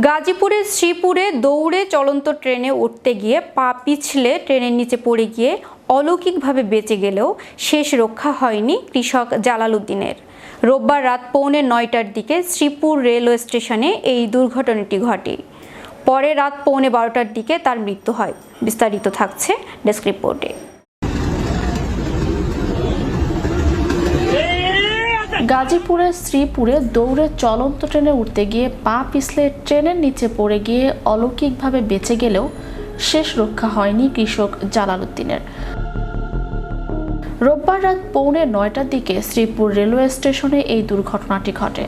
গাজীপুরের শ্রীপুরে দৌড়ে চলন্ত ট্রেনে উঠতে গিয়ে পা পিছলে ট্রেনের নিচে পড়ে গিয়ে অলৌকিকভাবে বেঁচে গেলেও শেষ রক্ষা হয়নি কৃষক জালাল উদ্দিনের রোববার রাত পৌনে নয়টার দিকে শ্রীপুর রেলওয়ে স্টেশনে এই দুর্ঘটনাটি ঘটে। পরে রাত পৌনে বারোটার দিকে তার মৃত্যু হয়। বিস্তারিত থাকছে ডেস্ক রিপোর্টে। গাজীপুরের শ্রীপুরে দৌড়ে চলন্ত ট্রেনে উঠতে গিয়ে পা পিছলে ট্রেনের নিচে পড়ে গিয়ে অলৌকিকভাবে বেঁচে গেলেও শেষ রক্ষা হয়নি কৃষক জালাল উদ্দিনের। রোববার রাত পৌনে নয়টার দিকে শ্রীপুর রেলওয়ে স্টেশনে এই দুর্ঘটনাটি ঘটে।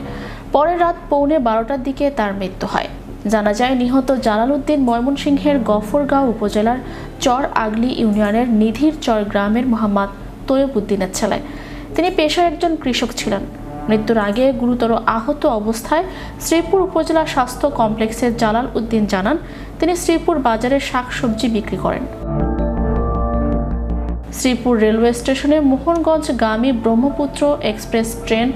পরে রাত পৌনে বারোটার দিকে তার মৃত্যু হয়। জানা যায়, নিহত জালাল উদ্দিন ময়মনসিংহের গফরগাঁও উপজেলার চর আগলি ইউনিয়নের নিধির চর গ্রামের মোহাম্মদ তৈয়ব উদ্দিনের ছেলে। তিনি পেশায় একজন কৃষক ছিলেন। মৃত্যুর আগে গুরুতর আহত অবস্থায় শ্রীপুর উপজেলা স্বাস্থ্য কমপ্লেক্সের জালাল উদ্দিন জানান, তিনি শ্রীপুর বাজারে শাকসবজি বিক্রি করেন। শ্রীপুর রেলওয়ে স্টেশনে মোহনগঞ্জ গামী ব্রহ্মপুত্র এক্সপ্রেস ট্রেন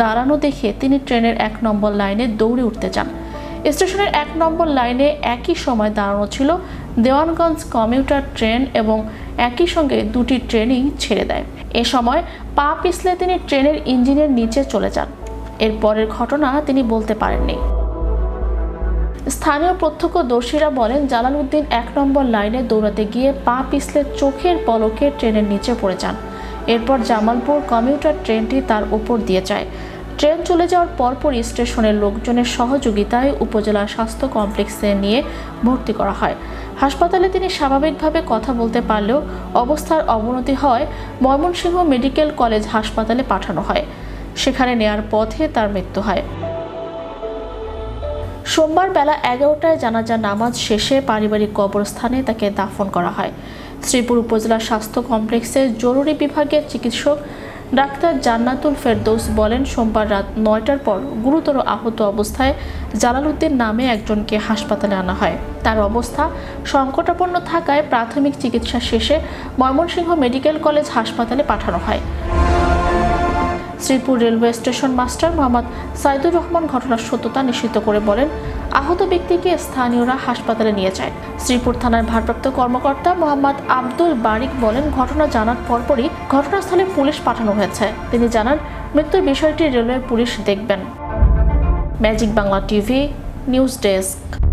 দাঁড়ানো দেখে তিনি ট্রেনের এক নম্বর লাইনে দৌড়ে উঠতে চান। স্টেশনের এক নম্বর লাইনে একই সময় দাঁড়ানো ছিল দেওয়ানগঞ্জ কমিউটার ট্রেন এবং একই সঙ্গে দুটি ট্রেনই ছেড়ে দেয়। এ সময় পা পিছলে তিনি ট্রেনের ইঞ্জিনের নিচে চলে যান। এর পরের ঘটনা তিনি বলতে পারেননি। স্থানীয় প্রত্যক্ষদর্শীরা বলেন, জালালউদ্দিন এক নম্বর লাইনে দৌড়াতে গিয়ে পা পিছলে চোখের পলকে ট্রেনের নিচে পড়ে যান। এরপর জামালপুর কমিউটার ট্রেনটি তার উপর দিয়ে যায়। ট্রেন চলে যাওয়ার পরপরই স্টেশনের লোকজনের সহযোগিতায় উপজেলা স্বাস্থ্য কমপ্লেক্সে নিয়ে ভর্তি করা হয়। হাসপাতালে তিনি স্বাভাবিকভাবে কথা বলতে পারলেও অবস্থার অবনতি হয় ময়মনসিংহ মেডিকেল কলেজ হাসপাতালে পাঠানো হয়। সেখানে নেয়ার পথে তার মৃত্যু হয়। সোমবার বেলা এগারোটায় জানাজা নামাজ শেষে পারিবারিক কবরস্থানে তাকে দাফন করা হয়। শ্রীপুর উপজেলা স্বাস্থ্য কমপ্লেক্সের জরুরি বিভাগের চিকিৎসক ডাক্তার জান্নাতুল ফেরদৌস বলেন, সোমবার রাত নয়টার পর গুরুতর আহত অবস্থায় জালালউদ্দিন নামে একজনকে হাসপাতালে আনা হয়। তার অবস্থা সংকটাপন্ন থাকায় প্রাথমিক চিকিৎসা শেষে ময়মনসিংহ মেডিকেল কলেজ হাসপাতালে পাঠানো হয়। Sripur railway station master Mohammad Saidur Rahman ঘটনার সত্যতা নিশ্চিত করে বলেন, আহত ব্যক্তিকে স্থানীয়রা হাসপাতালে নিয়ে যায়। শ্রীপুর থানার ভারপ্রাপ্ত কর্মকর্তা মোহাম্মদ আব্দুল বারিক বলেন, ঘটনা জানার পরপরই ঘটনাস্থলে পুলিশ পাঠানো হয়েছে। তিনি জানান, মৃত্যুর বিষয়টি রেলওয়ে পুলিশ দেখবেন। Magic Bangla TV, news desk.